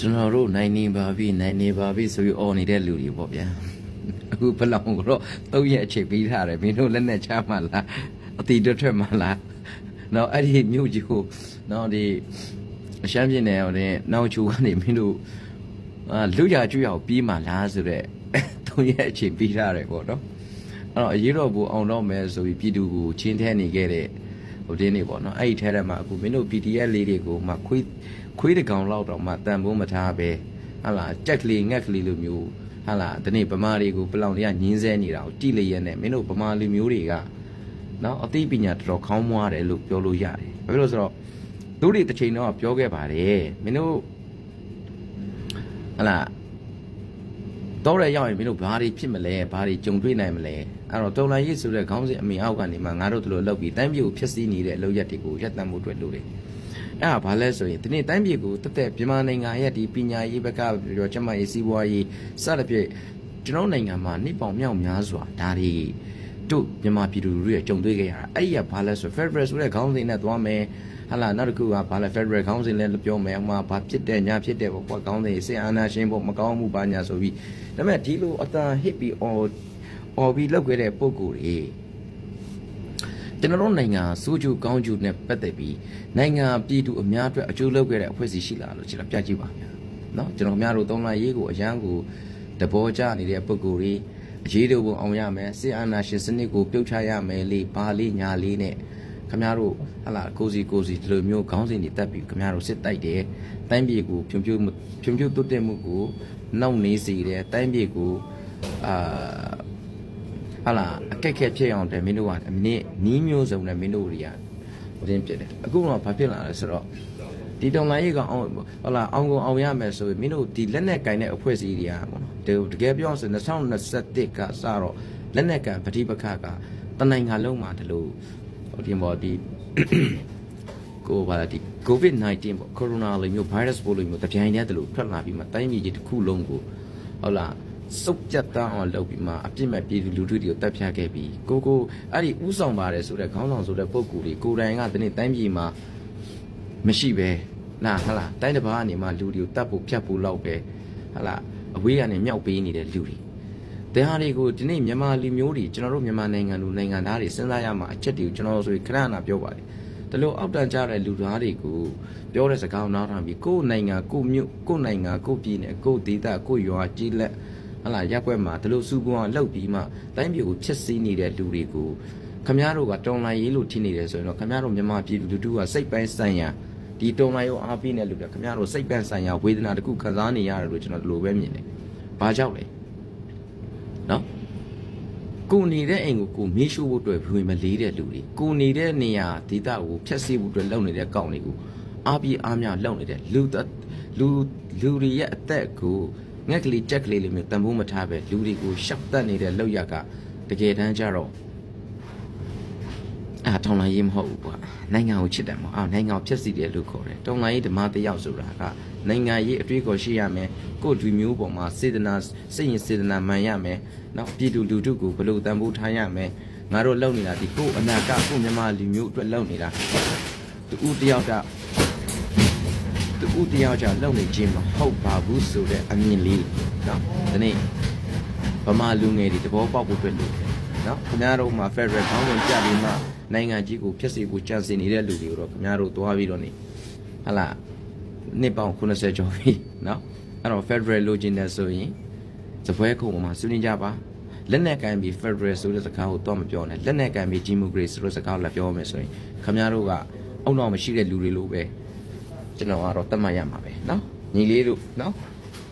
ကျွန်တော်တို့နိုင်နေပါပြီနိုင်နေပါပြီဆိုပြီးអော်နေတဲ့လူတွေပေါ့ဗျာအခုဘလောင်ကတော့သုံးရက်အချိန်ပြီးထားတယ်မင်းတို့လက်နဲ့ချမှလားအတီတွတ်ထွက်မှလားနော်အဲ့ဒီမြို့ကြီးကိုနော်ဒီအရှမ်းပြည်နယ်ဟိုတဲ့နောက်ချူကနေမင်းတို့အာလူရကျွရောက်ပြီးမှလားဆိုတော့သုံးရက်အချိန်ပြီးထားတယ်ပေါ့နော်အဲ့တော့အရေးတော်ဘူအောင်တော့မယ်ဆိုပြီးပြည်သူကိုချင်းထဲနေခဲ့တဲ့ဟိုတင်းနေပေါ့နော်အဲ့ဒီထဲထဲမှာအခုမင်းတို့ PDF လေးတွေကိုမှခွေး ခွေးတကောင်လောက်တော့မှတန်ဖိုးမထားပဲဟာလာကြက်ကလေးငက်ကလေးလိုမျိုးဟာလာဒီနေ့ဗမာတွေကိုပလောင်တွေကညင်းဆဲနေတာကိုကြည့်လိုက်ရတဲ့မင်းတို့ဗမာလူမျိုးတွေကနော်အသိပညာတော်တော်ခေါင်းမွားတယ်လို့ပြောလို့ရတယ်ဘာဖြစ်လို့ဆိုတော့သူတို့တစ်ချိန်တော့ပြောခဲ့ပါတယ်မင်းတို့ဟာလာတော့ရရောက်ရင်မင်းတို့ဘာတွေဖြစ်မလဲဘာတွေကြုံတွေ့နိုင်မလဲအဲ့တော့တော်လိုင်းရေးဆိုတဲ့ခေါင်းစဉ်အမိအောက်ကနေမှငါတို့တို့လောက်ပြီးတိုင်းပြည်ကိုဖျက်ဆီးနေတဲ့အလုပ်ရက်တွေကိုရပ်တန့်မှုအတွက်လုပ်တယ် အဲ့ဒါဘာလဲဆိုရင်ဒီနေ့တိုင်းပြည်ကိုတက်တက်မြန်မာနိုင်ငံရဲ့ဒီပညာရေးဘက်ကပြောကျမရေးစီးပွားရေးစသဖြင့်ကျွန်တော်နိုင်ငံမှာနှိပောင်မြောက်များစွာဒါတွေတို့မြန်မာပြည်သူတွေကြုံတွေ့ခဲ့ရတာအဲ့ဒီကဘာလဲဆို Federal ဆိုတဲ့ခေါင်းစဉ်နဲ့သွားမယ်ဟာလာနောက်တစ်ခုကဘာလဲ Federal ခေါင်းစဉ်လည်းပြောမယ်ဟိုမှာဘာဖြစ်တယ်ညာဖြစ်တယ်ပေါ့ကွာခေါင်းစဉ်စစ်အာဏာရှင်ပေါ့မကောင်းမှုပါညာဆိုပြီးဒါပေမဲ့ဒီလိုအတန်ဟစ်ပြီးအော်အော်ပြီးလောက်ခဲ့တဲ့ပုံကိုယ်တွေ ကျွန်တော်တို့နိုင်ငံစိုးကျူကောင်းကျူနဲ့ပတ်သက်ပြီးနိုင်ငံပြည်သူအများအတွက်အကျိုးလုပ်ခဲ့တဲ့အဖွဲ့အစည်းရှိလားလို့ကျွန်တော်ပြကြည့်ပါမယ်နော်ကျွန်တော်အများတို့သုံးလရေးကိုအရန်ကိုတဘောကြနေတဲ့ပုံကိုယ်တွေအရေးတော်ပုံအောင်ရမယ်စစ်အာဏာရှင်စနစ်ကိုပြုတ်ချရမယ်လေဘာလေးညာလေးနဲ့ခမရတို့ဟလာကိုစီကိုစီဒီလိုမျိုးခေါင်းစဉ်တွေတက်ပြီးခမရတို့စစ်တိုက်တယ်တိုင်းပြည်ကိုဖြုံဖြုံဖြုံဖြုံတုတ်တက်မှုကိုနောက်နေစေတယ်တိုင်းပြည်ကိုအာ ဟာလာအခက်ခဲဖြစ်အောင်တယ်မင်းတို့ကအနည်းနီးမျိုးစုံနဲ့မင်းတို့တွေကဟိုတင်းဖြစ်တယ်အခုတော့ဘာဖြစ်လာလဲဆိုတော့ဒီတောင်လိုင်းကြီးကအောင်ဟလာအောင်ကုန်အောင်ရမယ်ဆိုရင်မင်းတို့ဒီလက်နဲ့ကင်တဲ့အဖွဲ့အစည်းတွေကပေါ့နော်တကယ်ပြောဆို2021ကစတော့လက်နဲ့ကန်ပဋိပက္ခကတနိုင်ငံလုံးမှာဒီလိုဟိုဒီမော်ဒီကိုပါဒီ COVID-19 ပေါ့ကိုရိုနာလိုမျိုး virus ပိုးလိုမျိုးတပြိုင်တည်းတလို့ထွက်လာပြီးမှတိုင်းပြည်ကြီးတစ်ခုလုံးကိုဟုတ်လား စုပ်ကြက်တန်းအောင်လုပ်ပြီးမှအပြစ်မဲ့ပြည်သူလူထုတွေကိုတပ်ဖြတ်ခဲ့ပြီးကိုကိုအဲ့ဒီဥဆောင်ပါတယ်ဆိုတဲ့ခေါင်းဆောင်ဆိုတဲ့ပုံကူတွေကိုယ်တိုင်ကဒီနေ့တိုင်းပြည်မှာမရှိပဲနာဟလားတိုင်းတစ်ပါးကနေမှလူတွေကိုတတ်ဖို့ဖြတ်ဖို့လောက်ပဲဟလားအဝေးကနေမြောက်ပေးနေတဲ့လူတွေတဲ့ဟာတွေကိုဒီနေ့မြန်မာလူမျိုးတွေကျွန်တော်တို့မြန်မာနိုင်ငံလူနိုင်ငံသားတွေစဉ်းစားရမှာအချက်တွေကိုကျွန်တော်ဆိုရင်ခဏခဏပြောပါတယ်ဒီလိုအောက်တန်းကြတဲ့လူသားတွေကိုပြောတဲ့စကားကိုနားထောင်ပြီးကိုယ်နိုင်ငံကိုယ်မြို့ကိုယ်နိုင်ငံကိုယ်ပြည်နယ်ကိုယ်ဒေသကိုယ်ရွာကြီးလက် ဟလာရက်ွက်မှာဒီလိုစုပွားလှုပ်ပြီးမှတိုင်းပြည်ကိုဖြစ်စည်းနေတဲ့လူတွေကိုခမည်းတော်ကတော်လိုင်းရေးလို့ထင်နေတယ်ဆိုရင်တော့ခမည်းတော်မြန်မာပြည်လူထုကစိတ်ပိုင်းဆိုင်ရာဒီတော်လိုင်းရောအားပေးနေလို့ခမည်းတော်စိတ်ပိုင်းဆိုင်ရာဝေဒနာတစ်ခုခံစားနေရတယ်လို့ကျွန်တော်ဒီလိုပဲမြင်တယ်။ဘာကြောင့်လဲ။နော်ကိုနေတဲ့အိမ်ကိုကိုမေးရှို့ဖို့အတွက်ဝင်မလေးတဲ့လူတွေကိုနေတဲ့နေရာဒေသကိုဖျက်ဆီးဖို့အတွက်လုပ်နေတဲ့ကောင်းတွေကိုအားပြီးအားများလုပ်နေတဲ့လူသက်လူလူတွေရဲ့အသက်ကို ငက်ကလေးကြက်ကလေးလေးမျိုးတန်ဖိုးမထားပဲလူတွေကိုရှောက်တက်နေတဲ့လောက်ရကတကယ်တမ်းကျတော့အာတောင်းလာရေးမဟုတ်ဘူးကွာနိုင်ငံကိုချစ်တယ်မဟုတ်အာနိုင်ငံကိုဖျက်ဆီးတယ်လို့ခေါ်တယ်တောင်းလာရေးဓမ္မတယောက်ဆိုတာကနိုင်ငံရေးအတွေ့အကြုံရှိရမယ်ကိုယ်လူမျိုးပေါ်မှာစေတနာစိတ်ရင်စေတနာမှန်ရမယ်နော်ပြည်သူလူထုကိုဘယ်လိုတန်ဖိုးထားရမယ်ငါတို့လုပ်နေတာဒီကိုယ်အနာကကိုယ်မြန်မာလူမျိုးအတွက်လုပ်နေတာတူဦးတယောက်က တူဦးတယောက်ကြောင့်လုပ်နေခြင်းမဟုတ်ပါဘူးဆိုတဲ့အမြင်လေးနော်ဒီနေ့ဗမာလူငယ်တွေသဘောပေါက်ဖို့အတွက်လုပ်တယ်နော်ခင်ဗျားတို့မှာ Federal ခေါင်းစဉ်ပြပြီးမှနိုင်ငံကြီးကိုဖျက်ဆီးဖို့ကြံစည်နေတဲ့လူတွေကိုတော့ခင်ဗျားတို့သွားပြီးတော့နေဟလာနှစ်ပေါင်း80ကျော်ပြီနော်အဲ့တော့ Federal လိုချင်တယ်ဆိုရင်စပွဲခုံပေါ်မှာဆွေးနွေးကြပါလက်နဲ့ကန်ပြီး Federal ဆိုတဲ့စကားကိုတော့မပြောနဲ့လက်နဲ့ကန်ပြီး Democracy ဆိုတဲ့စကားကိုလည်းပြောမယ်ဆိုရင်ခင်ဗျားတို့ကအုံတော်မရှိတဲ့လူတွေလိုပဲ ကျွန်တော်ကတော့တတ်မှတ်ရမှာပဲနော်ညီလေးတို့နော်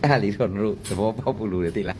အဲ့ဒါလေးတော့တို့သဘောပေါက်ဖို့လိုတယ်သိလား